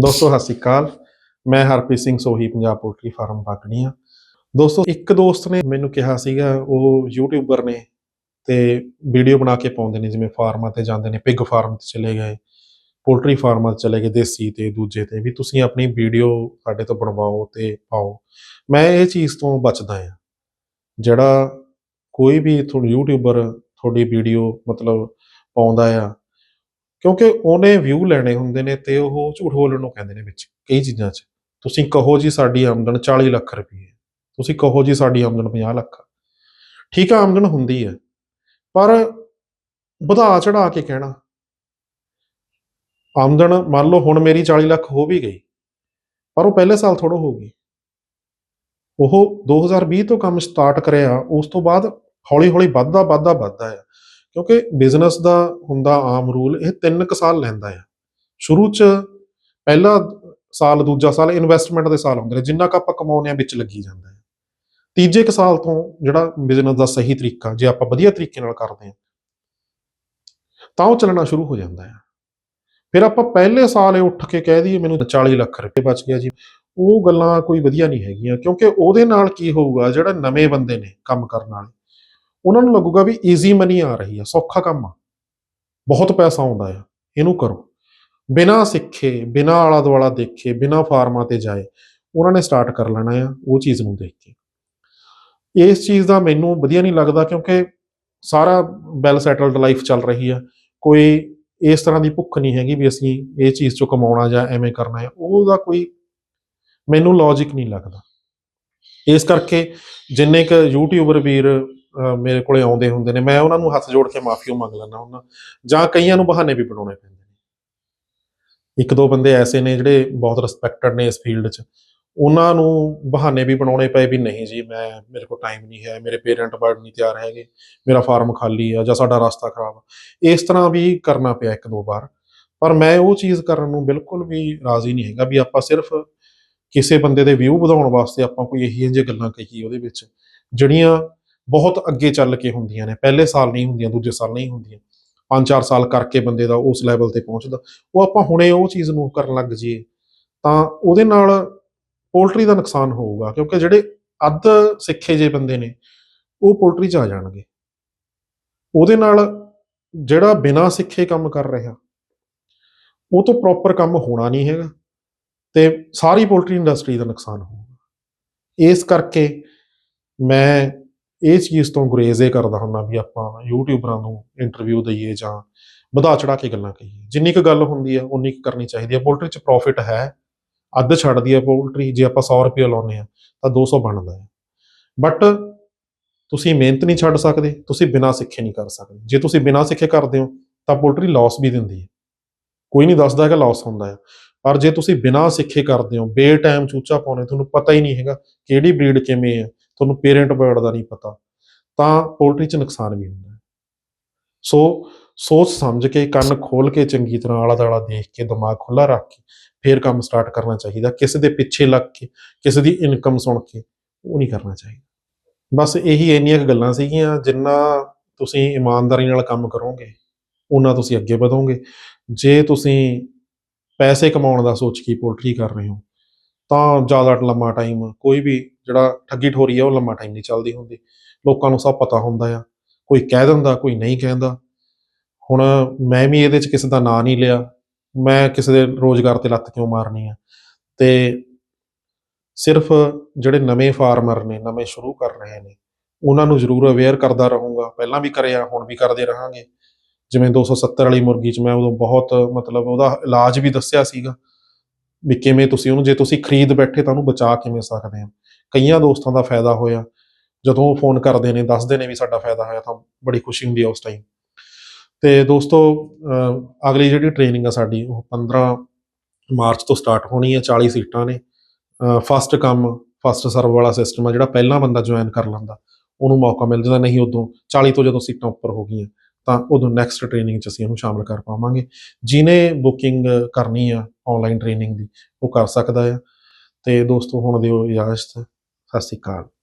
ਦੋਸਤੋ, ਸਤਿ ਸ਼੍ਰੀ ਅਕਾਲ। ਮੈਂ ਹਰਪ੍ਰੀਤ ਸਿੰਘ ਸੋਹੀ, ਪੰਜਾਬ ਪੋਲਟਰੀ ਫਾਰਮ ਬਾਗੜੀਆਂ। ਦੋਸਤੋ, ਇੱਕ ਦੋਸਤ ਨੇ ਮੈਨੂੰ ਕਿਹਾ ਸੀਗਾ, ਉਹ ਯੂਟਿਊਬਰ ਨੇ ਤੇ ਵੀਡੀਓ ਬਣਾ ਕੇ ਪਾਉਂਦੇ ਨੇ, ਜਿਵੇਂ ਫਾਰਮਾਂ ਤੇ ਜਾਂਦੇ ਨੇ ਪਿਗ ਫਾਰਮ ਤੇ ਚਲੇ ਗਏ, ਪੋਲਟਰੀ ਫਾਰਮਾਂ ਤੇ ਚਲੇ ਗਏ, ਦੇਸੀ ਤੇ ਦੂਜੇ ਤੇ, ਵੀ ਤੁਸੀਂ ਆਪਣੀ ਵੀਡੀਓ ਸਾਡੇ ਤੋਂ ਬਣਵਾਓ ਤੇ ਪਾਓ। ਮੈਂ ਇਹ ਚੀਜ਼ ਤੋਂ ਬਚਦਾ ਆ ਜਿਹੜਾ ਕੋਈ ਵੀ ਤੁਹਾਨੂੰ ਯੂਟਿਊਬਰ ਤੁਹਾਡੀ ਵੀਡੀਓ ਮਤਲਬ ਪਾਉਂਦਾ ਆ ਕਿਉਂਕਿ ਉਹਨੇ ਵਿਊ ਲੈਣੇ ਹੁੰਦੇ ਨੇ ਤੇ ਉਹ ਝੂਠ ਬੋਲਣ ਨੂੰ ਕਹਿੰਦੇ ਨੇ ਵਿੱਚ, ਕਈ ਚੀਜ਼ਾਂ 'ਚ। ਤੁਸੀਂ ਕਹੋ ਜੀ ਸਾਡੀ ਆਮਦਨ 40 ਲੱਖ ਰੁਪਏ ਤੁਸੀਂ ਕਹੋ ਜੀ ਸਾਡੀ ਆਮਦਨ 50 ਲੱਖ। ਠੀਕ ਆ, ਆਮਦਨ ਹੁੰਦੀ ਹੈ, ਪਰ ਵਧਾ ਚੜਾ ਕੇ ਕਹਿਣਾ। ਆਮਦਨ ਮੰਨ ਲਓ ਹੁਣ ਮੇਰੀ 40 ਲੱਖ ਹੋ ਵੀ ਗਈ, ਪਰ ਉਹ ਪਹਿਲੇ ਸਾਲ ਥੋੜੋ ਗਈ ਉਹ 2020 ਤੋਂ ਕੰਮ ਸਟਾਰਟ ਕਰਿਆ, ਉਸ ਤੋਂ ਬਾਅਦ ਹੌਲੀ ਹੌਲੀ ਵੱਧਦਾ ਵੱਧਦਾ ਵੱਧਦਾ ਆ। ਕਿਉਂਕਿ ਬਿਜ਼ਨਸ ਦਾ ਹੁੰਦਾ ਆਮ ਰੂਲ ਇਹ 3 ਕੁ ਸਾਲ ਲੈਂਦਾ ਆ। ਸ਼ੁਰੂ 'ਚ ਪਹਿਲਾ ਸਾਲ, ਦੂਜਾ ਸਾਲ ਇਨਵੈਸਟਮੈਂਟ ਦੇ ਸਾਲ ਹੁੰਦੇ ਨੇ, ਜਿੰਨਾ ਕੁ ਆਪਾਂ ਕਮਾਉਂਦੇ ਆ ਵਿੱਚ ਲੱਗੀ ਜਾਂਦਾ ਹੈ ਤੀਜੇ ਕੁ ਸਾਲ ਤੋਂ ਜਿਹੜਾ ਬਿਜ਼ਨਸ ਦਾ ਸਹੀ ਤਰੀਕਾ, ਜੇ ਆਪਾਂ ਵਧੀਆ ਤਰੀਕੇ ਨਾਲ ਕਰਦੇ ਆ ਤਾਂ ਉਹ ਚੱਲਣਾ ਸ਼ੁਰੂ ਹੋ ਜਾਂਦਾ ਹੈ ਫਿਰ ਆਪਾਂ ਪਹਿਲੇ ਸਾਲ ਇਹ ਉੱਠ ਕੇ ਕਹਿ ਦਈਏ ਮੈਨੂੰ 40 ਲੱਖ ਰੁਪਏ ਬਚ ਗਿਆ ਜੀ, ਉਹ ਗੱਲਾਂ ਕੋਈ ਵਧੀਆ ਨਹੀਂ ਹੈਗੀਆਂ, ਕਿਉਂਕਿ ਉਹਦੇ ਨਾਲ ਕੀ ਹੋਊਗਾ, ਜਿਹੜਾ ਨਵੇਂ ਬੰਦੇ ਨੇ ਕੰਮ ਕਰਨ ਵਾਲੇ ਉਹਨਾਂ ਨੂੰ ਲੱਗੂਗਾ ਵੀ ਈਜ਼ੀ ਮਨੀ ਆ ਰਹੀ ਆ, ਸੌਖਾ ਕੰਮ ਆ। ਬਹੁਤ ਪੈਸਾ ਆਉਂਦਾ ਆ, ਇਹਨੂੰ ਕਰੋ। ਬਿਨਾਂ ਸਿੱਖੇ, ਬਿਨਾਂ ਆਲਾ ਦੁਆਲਾ ਦੇਖੇ, ਬਿਨਾਂ ਫਾਰਮਾਂ ਤੇ ਜਾਏ, ਉਹਨਾਂ ਨੇ ਸਟਾਰਟ ਕਰ ਲੈਣਾ ਆ, ਉਹ ਚੀਜ਼ ਨੂੰ ਦੇਖ ਕੇ। ਇਸ ਚੀਜ਼ ਦਾ ਮੈਨੂੰ ਵਧੀਆ ਨਹੀਂ ਲੱਗਦਾ ਕਿਉਂਕਿ ਸਾਰਾ ਵੈਲ ਸੈਟਲਡ ਲਾਈਫ ਚੱਲ ਰਹੀ ਆ। ਕੋਈ ਇਸ ਤਰ੍ਹਾਂ ਦੀ ਭੁੱਖ ਨਹੀਂ ਹੈਗੀ ਵੀ ਅਸੀਂ ਇਹ ਚੀਜ਼ ਚੋਂ ਕਮਾਉਣਾ ਜਾਂ ਐਵੇਂ ਕਰਨਾ ਹੈ ਉਹਦਾ ਕੋਈ ਮੈਨੂੰ ਲੌਜੀਕ ਨਹੀਂ ਲੱਗਦਾ। ਇਸ ਕਰਕੇ ਜਿੰਨੇ ਕ ਯੂਟਿਊਬਰ ਵੀਰ ਮੇਰੇ ਕੋਲੇ ਆਉਂਦੇ ਹੁੰਦੇ ਨੇ, ਮੈਂ ਉਹਨਾਂ ਨੂੰ ਹੱਥ ਜੋੜ ਕੇ ਮਾਫ਼ੀ ਮੰਗ ਲੈਂਦਾ ਹੁੰਦਾ। ਜਾਂ ਕਈਆਂ ਨੂੰ ਬਹਾਨੇ ਵੀ ਬਣਾਉਣੇ ਪੈਂਦੇ ਨੇ। ਇੱਕ ਦੋ ਬੰਦੇ ਐਸੇ ਨੇ ਜਿਹੜੇ ਬਹੁਤ ਰਿਸਪੈਕਟਡ ਨੇ ਇਸ ਫੀਲਡ 'ਚ। ਉਹਨਾਂ ਨੂੰ ਬਹਾਨੇ ਵੀ ਬਣਾਉਣੇ ਪਏ ਵੀ ਨਹੀਂ ਜੀ, ਮੈਂ, ਮੇਰੇ ਕੋਲ ਟਾਈਮ ਨਹੀਂ ਹੈ, ਮੇਰੇ ਪੇਰੈਂਟ ਬਰਡ ਨਹੀਂ ਤਿਆਰ ਹੈਗੇ, ਮੇਰਾ ਫਾਰਮ ਖਾਲੀ ਆ ਜਾਂ ਸਾਡਾ ਰਸਤਾ ਖਰਾਬ ਆ। ਇਸ ਤਰ੍ਹਾਂ ਵੀ ਕਰਨਾ ਪਿਆ ਇੱਕ ਦੋ ਵਾਰ। ਪਰ ਮੈਂ ਉਹ ਚੀਜ਼ ਕਰਨ ਨੂੰ ਬਿਲਕੁਲ ਵੀ ਰਾਜ਼ੀ ਨਹੀਂ ਹੈਗਾ ਵੀ ਆਪਾਂ ਸਿਰਫ ਕਿਸੇ ਬੰਦੇ ਦੇ ਵਿਊ ਵਧਾਉਣ ਵਾਸਤੇ ਆਪਾਂ ਕੋਈ ਇਹੀ ਜਿਹੀ ਗੱਲਾਂ ਕਹੀਏ ਉਹਦੇ ਵਿੱਚ, ਜਿਹੜੀਆਂ ਬਹੁਤ ਅੱਗੇ ਚੱਲ ਕੇ ਹੁੰਦੀਆਂ ਨੇ, ਪਹਿਲੇ ਸਾਲ ਨਹੀਂ ਹੁੰਦੀਆਂ, ਦੂਜੇ ਸਾਲ ਨਹੀਂ ਹੁੰਦੀਆਂ। 5-4 ਸਾਲ ਕਰਕੇ ਬੰਦੇ ਦਾ ਉਸ ਲੈਵਲ ਤੇ ਪਹੁੰਚਦਾ। ਉਹ ਆਪਾਂ ਹੁਣੇ ਉਹ ਚੀਜ਼ ਨੂੰ ਕਰਨ ਲੱਗ ਜਾਈਏ, ਤਾਂ ਉਹਦੇ ਨਾਲ ਪੋਲਟਰੀ ਦਾ ਨੁਕਸਾਨ ਹੋਊਗਾ, ਕਿਉਂਕਿ ਜਿਹੜੇ ਅੱਧ ਸਿੱਖੇ ਜੇ ਬੰਦੇ ਨੇ, ਉਹ ਪੋਲਟਰੀ 'ਚ ਆ ਜਾਣਗੇ। ਉਹਦੇ ਨਾਲ ਜਿਹੜਾ ਬਿਨਾਂ ਸਿੱਖੇ ਕੰਮ ਕਰ ਰਿਹਾ, ਉਹ ਤੋਂ ਪ੍ਰੋਪਰ ਕੰਮ ਹੋਣਾ ਨਹੀਂ ਹੈਗਾ, ਤੇ ਸਾਰੀ ਪੋਲਟਰੀ ਇੰਡਸਟਰੀ ਦਾ ਨੁਕਸਾਨ ਹੋਊਗਾ। ਇਸ ਕਰਕੇ ਮੈਂ ਇਹ ਚੀਜ਼ ਤੋਂ ਗੁਰੇਜ਼ ਇਹ ਕਰਦਾ ਹੁੰਦਾ ਵੀ ਆਪਾਂ ਯੂਟਿਊਬਰਾਂ ਨੂੰ ਇੰਟਰਵਿਊ ਦਈਏ ਜਾਂ ਵਧਾ ਚੜਾ ਕੇ ਗੱਲਾਂ ਕਹੀਏ। ਜਿੰਨੀ ਕੁ ਗੱਲ ਹੁੰਦੀ ਹੈ ਉਨੀ ਕੁ ਕਰਨੀ ਚਾਹੀਦੀ ਹੈ ਪੋਲਟਰੀ 'ਚ ਪ੍ਰੋਫਿਟ ਹੈ, ਅੱਧ ਛੱਡਦੀ ਹੈ ਪੋਲਟਰੀ ਜੇ ਆਪਾਂ 100 ਰੁਪਏ ਲਾਉਨੇ ਆ, ਤਾਂ 200 ਬਣਦਾ ਹੈ ਬਟ ਤੁਸੀਂ ਮਿਹਨਤ ਨਹੀਂ ਛੱਡ ਸਕਦੇ, ਤੁਸੀਂ ਬਿਨਾਂ ਸਿੱਖੇ ਨਹੀਂ ਕਰ ਸਕਦੇ। ਜੇ ਤੁਸੀਂ ਬਿਨਾਂ ਸਿੱਖੇ ਕਰਦੇ ਹੋ, ਤਾਂ ਪੋਲਟਰੀ ਲਾਸ ਵੀ ਦਿੰਦੀ ਹੈ ਕੋਈ ਨਹੀਂ ਦੱਸਦਾ ਹੈਗਾ ਲਾਸ ਹੁੰਦਾ ਹੈ ਪਰ ਜੇ ਤੁਸੀਂ ਬਿਨਾਂ ਸਿੱਖੇ ਕਰਦੇ ਹੋ ਬੇ ਟਾਈਮ ਚੂਚਾ ਪਾਉਣੇ, ਤੁਹਾਨੂੰ ਪਤਾ ਹੀ ਨਹੀਂ ਹੈਗਾ ਕਿਹੜੀ ਬਰੀਡ ਕਿਵੇਂ ਹੈ ਤੁਹਾਨੂੰ ਪੇਰੈਂਟ ਬਰਡ ਦਾ ਨਹੀਂ ਪਤਾ, ਤਾਂ ਪੋਲਟਰੀ 'ਚ ਨੁਕਸਾਨ ਵੀ ਹੁੰਦਾ ਸੋ ਸੋਚ ਸਮਝ ਕੇ, ਕੰਨ ਖੋਲ ਕੇ, ਚੰਗੀ ਤਰ੍ਹਾਂ ਆਲਾ ਦਾਲਾ ਦੇਖ ਕੇ, ਦਿਮਾਗ ਖੁੱਲਾ ਰੱਖ ਕੇ, ਫੇਰ ਕੰਮ ਸਟਾਰਟ ਕਰਨਾ ਚਾਹੀਦਾ। ਕਿਸੇ ਦੇ ਪਿੱਛੇ ਲੱਗ ਕੇ, ਕਿਸੇ ਦੀ ਇਨਕਮ ਸੁਣ ਕੇ, ਉਹ ਨਹੀਂ ਕਰਨਾ ਚਾਹੀਦਾ। ਬਸ ਇਹੀ ਇੰਨੀਆਂ ਕੁ ਗੱਲਾਂ ਸੀਗੀਆਂ, ਜਿੰਨਾ ਤੁਸੀਂ ਇਮਾਨਦਾਰੀ ਨਾਲ ਕੰਮ ਕਰੋਗੇ ਉਹਨਾਂ ਤੁਸੀਂ ਅੱਗੇ ਵਧੋਗੇ। ਜੇ ਤੁਸੀਂ ਪੈਸੇ ਕਮਾਉਣ ਦਾ ਸੋਚ ਕੇ ਪੋਲਟਰੀ ਕਰ ਰਹੇ ਹੋ ਤਾਂ ਜ਼ਿਆਦਾ ਲੰਮਾ ਟਾਈਮ ਕੋਈ ਵੀ ਜਿਹੜਾ ਠੱਗੀ ਠੋਰੀ ਆ, ਉਹ ਲੰਮਾ ਟਾਈਮ ਨਹੀਂ ਚੱਲਦੀ ਹੁੰਦੀ। ਲੋਕਾਂ ਨੂੰ ਸਭ ਪਤਾ ਹੁੰਦਾ ਆ। ਕੋਈ ਕਹਿ ਦਿੰਦਾ, ਕੋਈ ਨਹੀਂ ਕਹਿੰਦਾ। ਹੁਣ ਮੈਂ ਵੀ ਇਹਦੇ 'ਚ ਕਿਸੇ ਦਾ ਨਾਂ ਨਹੀਂ ਲਿਆ। ਮੈਂ ਕਿਸੇ ਦੇ ਰੋਜ਼ਗਾਰ ਤੇ ਲੱਤ ਕਿਉਂ ਮਾਰਨੀ ਆ? ਤੇ ਸਿਰਫ ਜਿਹੜੇ ਨਵੇਂ ਫਾਰਮਰ ਨੇ, ਨਵੇਂ ਸ਼ੁਰੂ ਕਰ ਰਹੇ ਨੇ, ਉਹਨਾਂ ਨੂੰ ਜ਼ਰੂਰ ਅਵੇਅਰ ਕਰਦਾ ਰਹੂੰਗਾ। ਪਹਿਲਾਂ ਵੀ ਕਰਿਆ, ਹੁਣ ਵੀ ਕਰਦੇ ਰਹਾਂਗੇ। ਜਿਵੇਂ 270 ਵਾਲੀ ਮੁਰਗੀ 'ਚ ਮੈਂ ਉਦੋਂ ਬਹੁਤ ਮਤਲਬ ਉਹਦਾ ਇਲਾਜ ਵੀ ਦੱਸਿਆ ਸੀਗਾ। ਵੀ ਕਿਵੇਂ ਤੁਸੀਂ ਉਹਨੂੰ, ਜੇ ਤੁਸੀਂ ਖਰੀਦ ਬੈਠੇ ਤਾਂ ਉਹਨੂੰ ਬਚਾ ਕਿਵੇਂ ਸਕਦੇ ਆ? ਕਈਆਂ ਦੋਸਤਾਂ ਦਾ ਫਾਇਦਾ ਹੋਇਆ। ਜਦੋਂ ਉਹ ਫੋਨ ਕਰਦੇ ਨੇ, ਦੱਸਦੇ ਨੇ ਵੀ ਸਾਡਾ ਫਾਇਦਾ ਹੋਇਆ ਤਾਂ ਬੜੀ ਖੁਸ਼ੀ ਹੁੰਦੀ ਆ ਉਸ ਟਾਈਮ ਤੇ ਦੋਸਤੋ ਅਗਲੀ ਜਿਹੜੀ ਟ੍ਰੇਨਿੰਗ ਆ ਸਾਡੀ, ਉਹ 15 ਮਾਰਚ ਤੋਂ ਸਟਾਰਟ ਹੋਣੀ ਹੈ 40 ਸੀਟਾਂ ਨੇ। ਫਸਟ ਕੰਮ ਫਸਟ ਸਰਵ ਵਾਲਾ ਸਿਸਟਮ ਆ ਜਿਹੜਾ ਪਹਿਲਾਂ ਬੰਦਾ ਜੁਆਇਨ ਕਰ ਲੈਂਦਾ। ਉਹਨੂੰ ਮੌਕਾ ਮਿਲ ਜਾਂਦਾ ਨਹੀਂ ਉਦੋਂ। 40 ਤੋਂ ਜਦੋਂ ਸੀਟਾਂ ਉੱਪਰ ਹੋ ਗਈਆਂ, ਤਾਂ ਉਦੋਂ ਨੈਕਸਟ ਟ੍ਰੇਨਿੰਗ 'ਚ ਅਸੀਂ ਉਹਨੂੰ ਸ਼ਾਮਲ ਕਰ ਪਾਵਾਂਗੇ। ਜਿਨੇ ਬੁਕਿੰਗ ਕਰਨੀ ਆ ਆਨਲਾਈਨ ਟ੍ਰੇਨਿੰਗ ਦੀ, ਉਹ ਕਰ ਸਕਦਾ ਆ। ਤੇ ਦੋਸਤੋ, ਹੁਣ ਦਿਓ ਇਜਾਜ਼ਤ। ਸਤਿ ਸ਼੍ਰੀ ਅਕਾਲ।